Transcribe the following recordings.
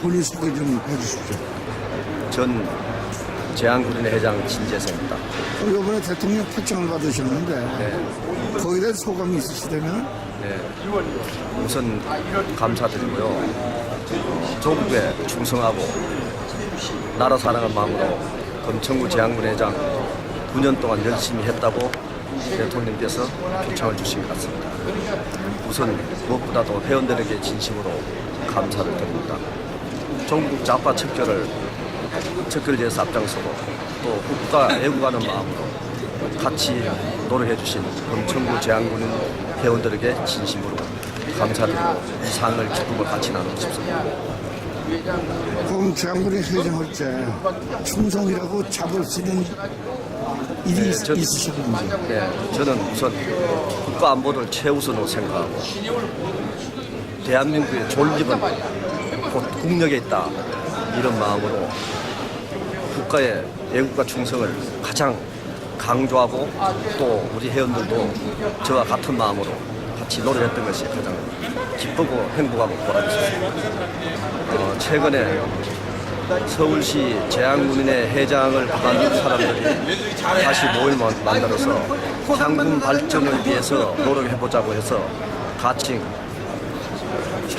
본인 소개 좀 해주십시오. 전 제한구린회 회장 진재성입니다. 어, 이번에 대통령 표창을 받으셨는데 네. 거기에 대한 소감이 있으시다면? 네. 우선 감사드리고요. 조국에 충성하고 나라 사랑을 마음으로 검청구 제한군 회장 9년 동안 열심히 했다고 대통령께서 표창을 주신 것 같습니다. 우선 무엇보다도 회원들에게 진심으로 감사를 드립니다. 전국 좌파 척결을 척결제에서 앞장서고 또 국가 애국하는 마음으로 같이 노력해 주신 검천구 제한군인 회원들에게 진심으로 감사드리고 이 상을 기쁨을 같이 나누고 싶습니다. 그럼 제한군의 회장할 때 충성이라고 잡을 수 있는 일이 있- 저- 있으셨는지 네, 저는 우선 국가 안보를 최우선으로 생각하고 대한민국의 존립은 곧 국력에 있다 이런 마음으로 국가의 애국과 충성을 가장 강조하고 또 우리 회원들도 저와 같은 마음으로 같이 노력했던 것이 가장 기쁘고 행복하고 보람있습니다. 어, 최근에 서울시 제한군인회 회장을 그만둔 사람들이 다시 모임을 만들어서 향군 발전을 위해서 노력해보자고 해서 가칭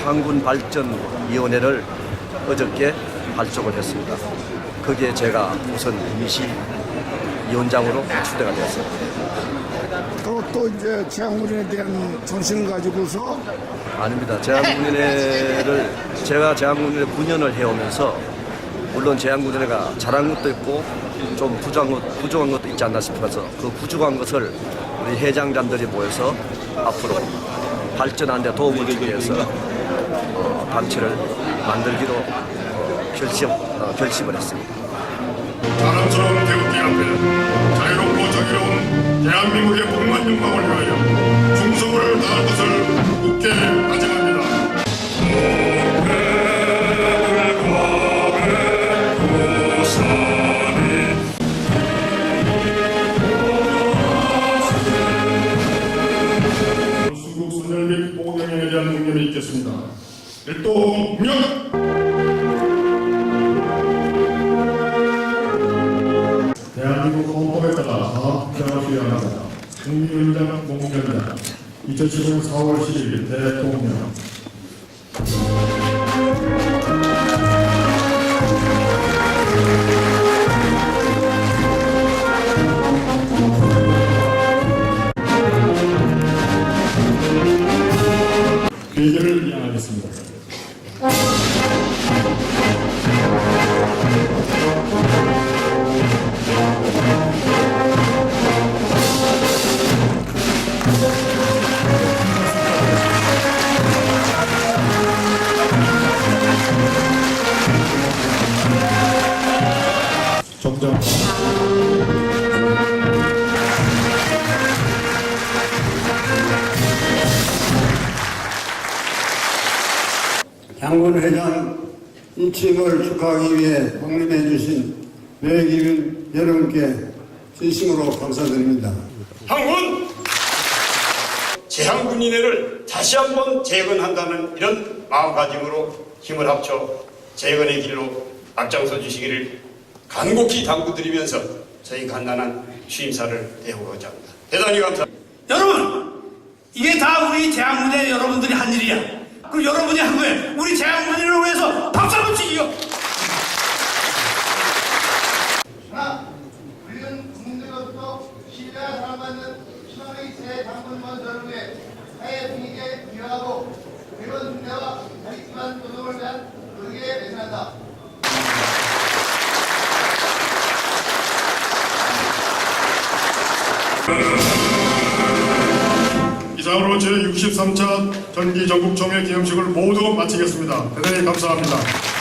향군 발전 위원회를 어저께 발족을 했습니다. 거기에 제가 우선 임시 위원장으로 추대가 되었습니다. 또, 또 이제 제한군에 대한 정신을 가지고서 아닙니다. 제한군인회를 제가 제한군인회 9년을 해오면서 물론 제한군인회가 잘한 것도 있고 좀 부족한, 것, 부족한 것도 있지 않나 싶어서 그 부족한 것을 우리 회장단들이 모여서 앞으로 발전하는 데 도움을 주기 위해서 어, 단체를 만들기로 어, 결심, 어, 결심을 했습니다. 사람처럼 태극기 앞에 자유롭고 정의로운 대한민국의 복만 영광을 있겠습니다. 일동명 대한민국 헌법에 따라 사업장을 수행합니다. 국민의당 공무원입니다. 2015년 4월 10일 대통령 회계를 이양하겠습니다. 정정. 장군 회장 인침을 축하하기 위해 방문해 주신 외국인 여러분께 진심으로 감사드립니다. 한군 제한군인회를 다시 한번 재건한다는 이런 마음가짐으로 힘을 합쳐 재건의 길로 앞장서 주시기를 간곡히 당부드리면서 저희 간단한 취임사를 대우하고자 합니다. 대단히 감사합니다. 여러분, 이게 다 우리 대학문의 여러분들이 한 일이야. 그 여러분이 한 거에 우리 대학문을 위해서 박수 한번 치기요. 하나, 우리는 국민들로부터 신뢰와 사랑받는 신원의 새 당군 원서를 위해 사회 분위기에 기여하고 회원 승대와 자립기반 노동을 위한 의기에 매진한다. 이상으로 제63차 전기 전국총회 기념식을 모두 마치겠습니다. 대단히 감사합니다.